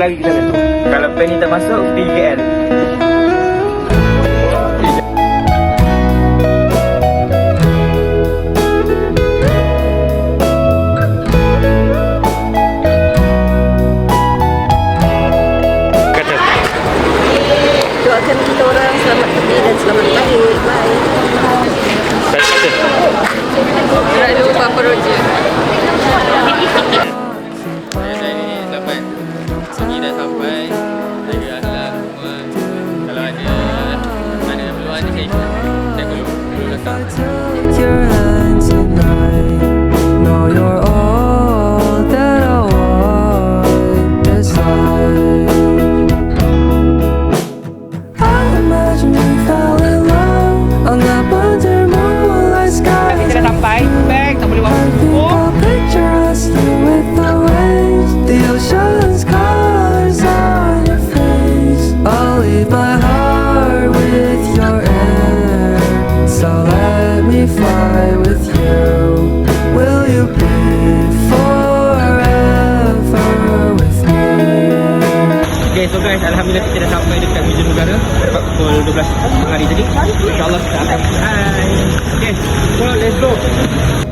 lagi kita tu. Kalau plan ni tak masuk, pergi KL. guys Alhamdulillah kita dah sampai dekat Museum Negara Dapat pukul 12 hari tadi InsyaAllah kita akan Hai. Okay So let's go.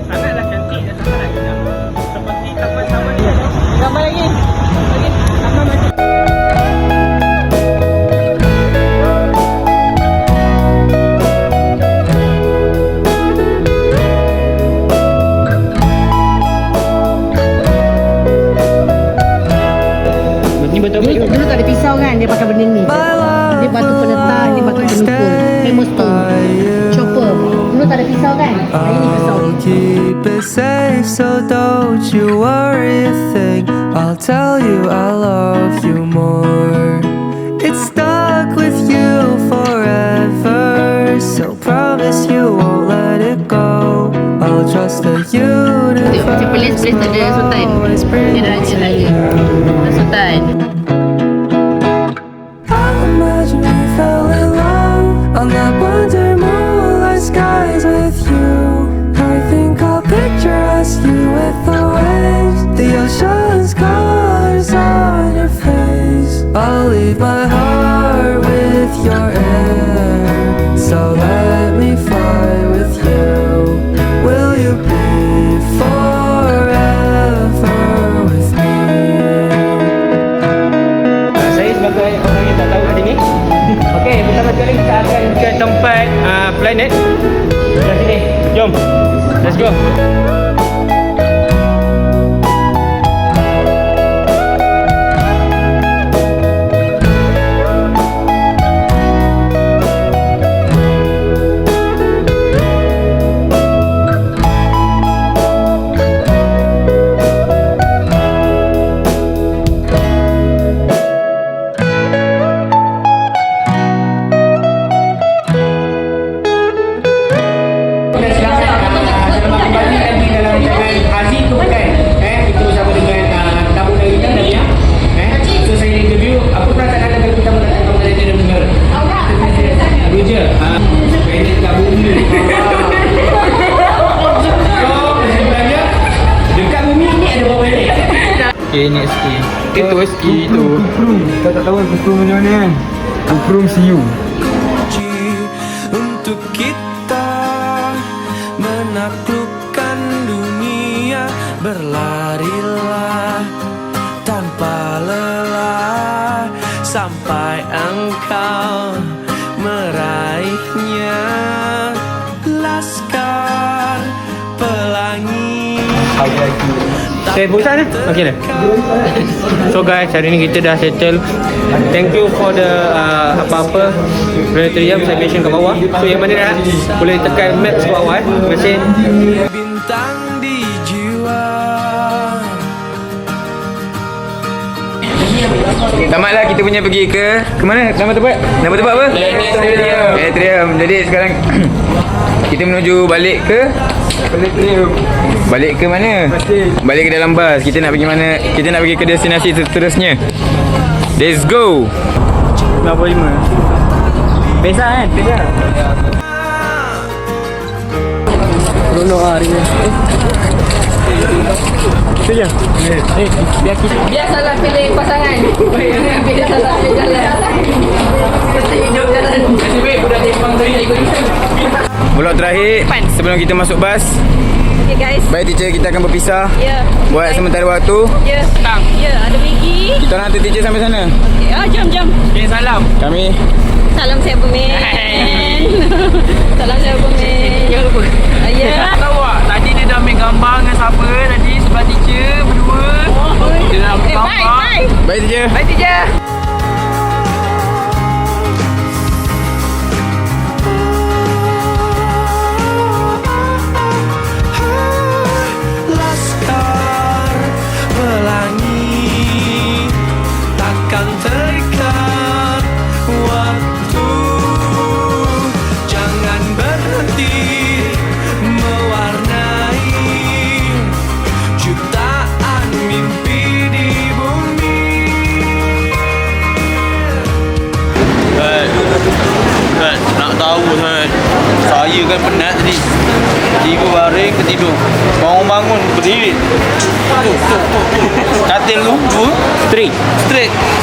Okay, next skill. Okay, tu tu. Kau tak tahu GoPro macam mana kan? GoPro see you. Saya pun sana eh? Okey dah So guys Hari ni kita dah settle. Thank you for the uh, Apa-apa. Planetarium Saya mention kat bawah. So yang mana dah Boleh tekan maps bawah eh? Mesin Bintang di jiwa. Tamatlah kita punya pergi ke ke mana? Nama tempat? Nama tempat apa? Planetarium. Planetarium. Jadi sekarang kita menuju balik ke? balik ke? Balik ke mana? Balik ke dalam bas. Kita nak pergi mana? Kita nak pergi ke destinasi seterusnya. Let's go. 95 besa kan? Besar kan? Ronok lah hari ni. Itu je. Eh, biar kita Biar salah pilih pasangan. Biar salah pilih jalan. Hidup jalan. Nasib baik budak Jepang tadi nak ikut kita. Vlog terakhir sebelum kita masuk bas. Okay guys. Baik teacher kita akan berpisah Ya. buat sementara waktu. Ya. Ya, ada Maggie. Kita hantar teacher sampai sana. Ya, jom jom. Okay, salam. Kami Salam saya Bumen. Salam saya Bumen. Jangan lupa. Ya. Tahu tak? Tadi dia dah ambil gambar dengan siapa tadi sebelah teacher berdua. Dia dah ambil Eh, bye, gambar. bye. Baik teacher. Bye, teacher.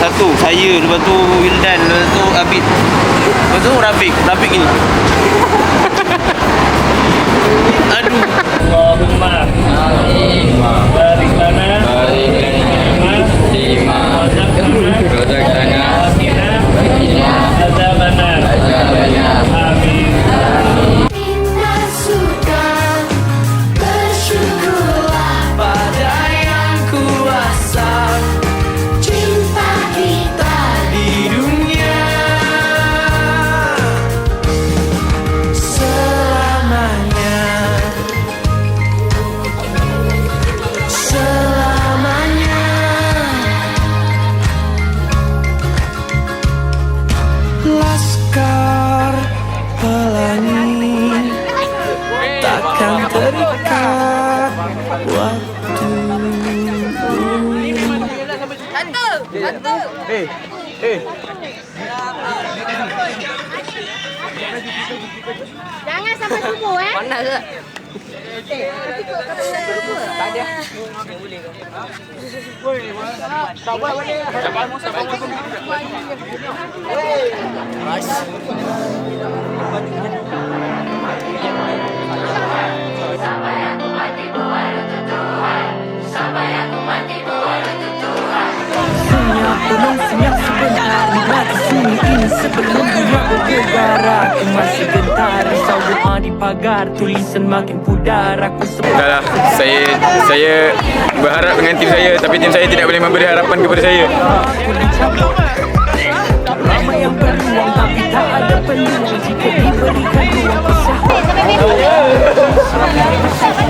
Satu, saya Lepas tu Wildan Lepas tu Abid. Lepas tu Rafiq Rafiq ni. Aduh. Inna Jangan sampai subuh eh. Mana ke? Tak ada. Sabar balik. Sabar mu, sabar Sampai aku mati buat tutuan Sampai aku sunyi ini sebelum dunia bergegara Aku masih gentar Risau doa di pagar Tulisan makin pudar Aku sebut Dah lah Saya Saya Berharap dengan tim saya Tapi tim saya tidak boleh memberi harapan kepada saya. Aku dicabut Ramai yang berjuang Tapi tak ada peluang Jika diberikan ruang kisah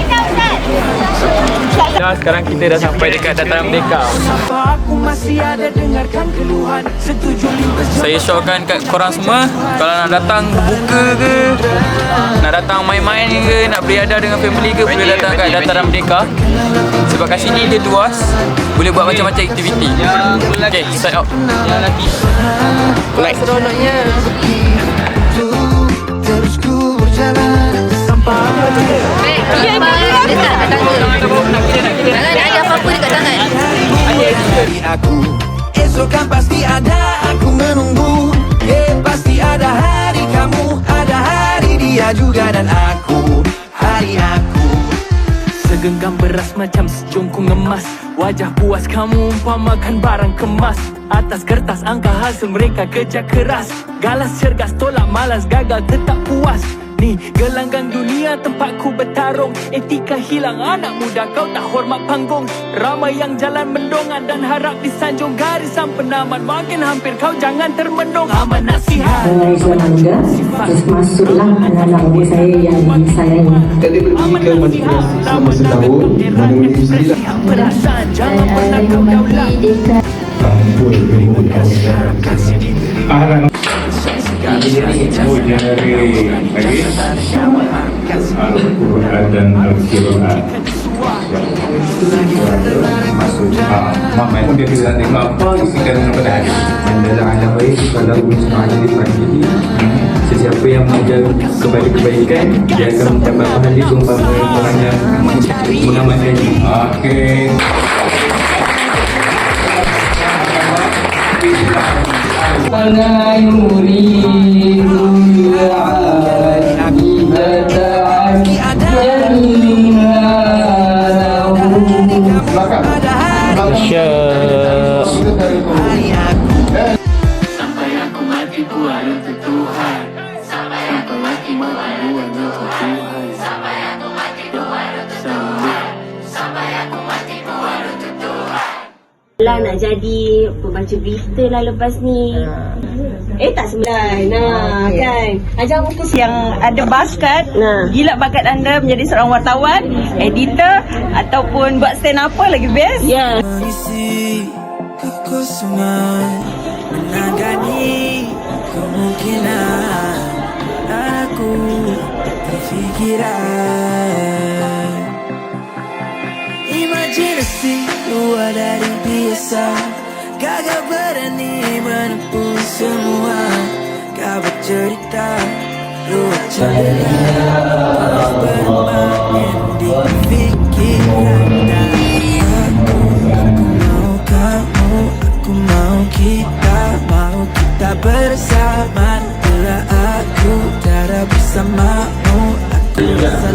Dah sekarang kita dah sampai dekat dataran merdeka. Aku masih ada dengarkan keluhan. Setuju lintas Saya syorkan kat korang semua. Kalau nak datang buka ke? Nak datang main-main ke? Nak beriadah dengan family ke? Boleh datang kat Dataran Merdeka. Sebab kat sini dia luas Boleh buat macam-macam aktiviti. Okay, start out. Like. Seronoknya. Terus ku berjalan Sampai Kat tangan. Jangan ada apa-apa dekat tangan. aku Esok pasti ada aku menunggu Eh pasti ada hari kamu Ada hari dia juga dan aku Hari aku Segenggam beras macam secungkung emas Wajah puas kamu umpamakan barang kemas Atas kertas angka hasil mereka kerja keras Galas cergas tolak malas gagal tetap puas Ni. Gelanggang dunia tempatku bertarung. Etika hilang anak muda kau tak hormat panggung. Ramai yang jalan mendongan dan harap disanjung. Garisan penamat makin hampir kau jangan termenung. Aman nasihat. Mulai Islam Anda Terus masuklah anak-anak umur saya yang disayangi. Tadi pergi ke madrasah selama setahun Perasaan. Jangan pernah Saya kau daulat mengerti dekat Tanggul Kehidupan Ahlan Lagi Al-Quran dan Al-Quran Masuk Mak dia tengok apa baik kalau sesiapa yang kepada kebaikan dia akan mendapat pahala seumpama orang yang mengamalkannya okey Sampai Lah nak jadi pembaca berita lah lepas ni. Eh tak sembilan. Nah, kan. Ajar muka yang ada bakat Nah. gila bakat anda menjadi seorang wartawan editor ataupun buat stand apa lagi best Ya. Mengisi kekosongan Menangani kemungkinan Aku terfikiran Imajinasi luar dari biasa. Gagal berani menempuh semua. Kau bercerita luar cerita. Terus bermain di pikiran. Dan Aku, aku mau kamu Aku mau kita. Mau kita bersama. Bila aku tiada bersamamu Aku rasa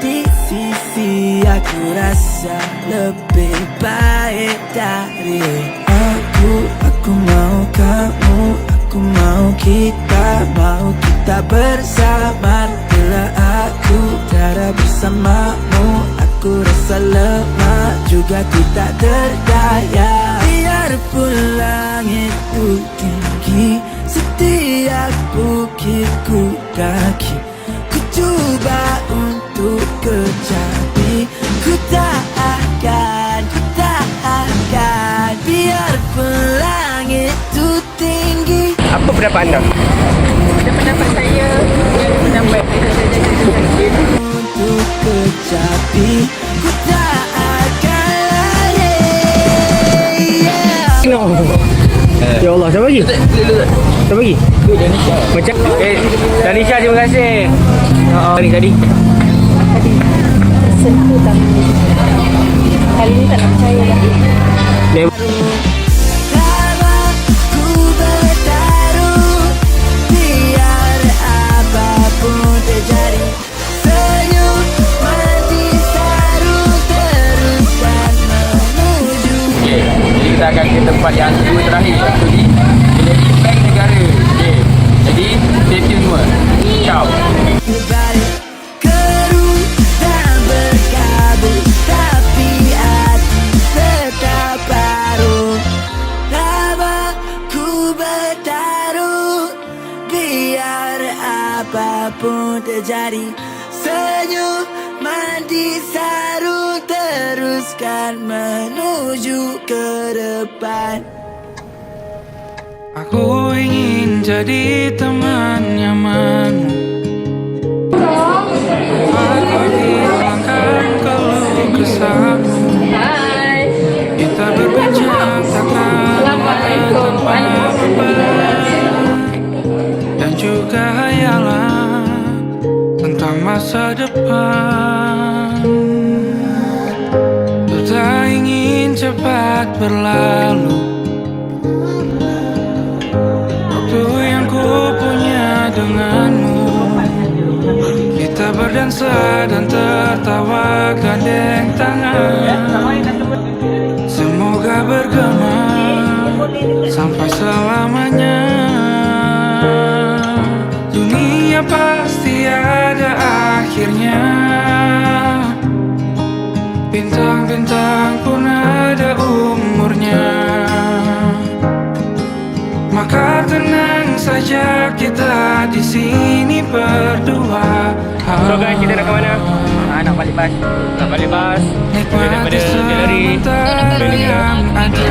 di sisi Aku rasa lebih baik dari Aku, aku mau kamu Aku mau kita, mau kita bersama Bila aku tiada bersamamu Aku rasa lemah juga ku tak berdaya. Biarpun langit itu tinggi Setiap bukit ku daki kecapi Ku tak akan, ku tak akan Biarpun langit itu tinggi Apa pendapat anda? pendapat saya yang pendapat untuk kecapi Ku tak akan lari yeah. Ya Allah, siapa lagi? Siapa lagi? Macam Eh, Danisha terima kasih. Oh, ni tadi. Kali ni tak nak percaya dah. Jadi kita akan ke tempat yang kedua terakhir iaitu di Jadi Bank Negara. Okey. Jadi stay tune semua. Ciao. Terjadi. Senyum mandi sarung Teruskan menuju ke depan. Aku ingin jadi teman nyamanmu Aku hilangkan keluh kesahmu berlalu. Waktu yang ku punya denganmu. Kita berdansa dan tertawa gandeng tangan. Semoga bergema sampai selamanya. Dunia pasti ada akhirnya. Bintang-bintang pun tenang saja kita di sini berdua So guys, kita nak ke mana? Ah, nak balik bas. Nak balik bas. Kita daripada galeri. sementara yang ada